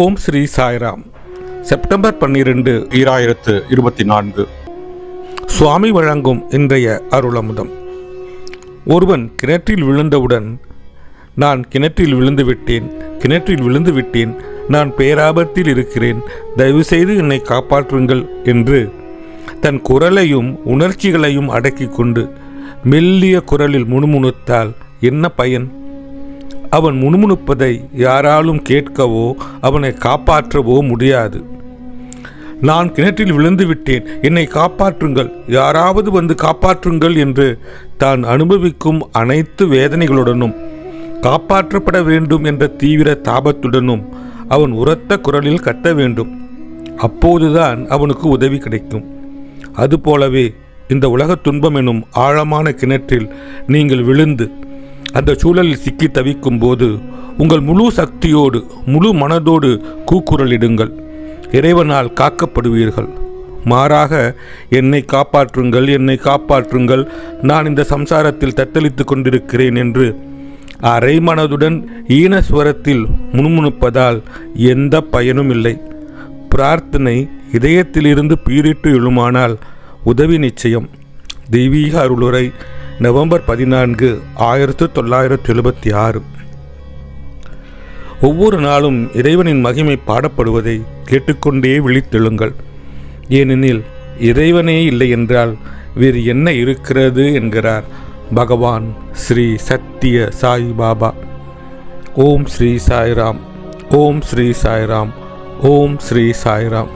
ஓம் Sri Sairam. September பன்னிரெண்டு ஈராயிரத்து இருபத்தி நான்கு சுவாமி வழங்கும் இன்றைய அருளமுதம். ஒருவன் கிணற்றில் விழுந்தவுடன் நான் கிணற்றில் விழுந்து விட்டேன் கிணற்றில் விழுந்து விட்டேன் நான் பேராபத்தில் இருக்கிறேன் தயவுசெய்து என்னை காப்பாற்றுங்கள் என்று தன் குரலையும் உணர்ச்சிகளையும் அடக்கிக் கொண்டு மெல்லிய குரலில் முணுமுணுத்தால் என்ன பயன்? அவன் முணுமுணுப்பதை யாராலும் கேட்கவோ அவனை காப்பாற்றவோ முடியாது. நான் கிணற்றில் விழுந்து விட்டேன் என்னை காப்பாற்றுங்கள் யாராவது வந்து காப்பாற்றுங்கள் என்று தான் அனுபவிக்கும் அனைத்து வேதனைகளுடனும் காப்பாற்றப்பட வேண்டும் என்ற தீவிர தாபத்துடனும் அவன் உரத்த குரலில் கத்த வேண்டும். அப்போதுதான் அவனுக்கு உதவி கிடைக்கும். அதுபோலவே இந்த உலகத் துன்பம் எனும் ஆழமான கிணற்றில் நீங்கள் விழுந்து அந்த சூழலில் சிக்கி தவிக்கும் போது உங்கள் முழு சக்தியோடு முழு மனதோடு கூக்குரலிடுங்கள். இறைவனால் காக்கப்படுவீர்கள். மாறாக என்னை காப்பாற்றுங்கள் என்னை காப்பாற்றுங்கள். நான் இந்த சம்சாரத்தில் தத்தளித்து கொண்டிருக்கிறேன் என்று அரை மனதுடன் ஈனஸ்வரத்தில் முணுமுணுப்பதால் எந்த பயனும் இல்லை. பிரார்த்தனை இதயத்திலிருந்து பீரிட்டு எழுமானால் உதவி நிச்சயம். தெய்வீக அருளுரை நவம்பர் பதினான்கு ஆயிரத்து தொள்ளாயிரத்து எழுபத்தி ஆறு. ஒவ்வொரு நாளும் இறைவனின் மகிமை பாடப்படுவதை கேட்டுக்கொண்டே விழித்தெழுங்கள். ஏனெனில் இறைவனே இல்லை என்றால் வேறு என்ன இருக்கிறது என்கிறார் பகவான் ஸ்ரீ சத்திய சாய் பாபா. ஓம் ஸ்ரீ சாய்ராம் ஓம் ஸ்ரீ சாய்ராம் ஓம் ஸ்ரீ சாய்ராம்.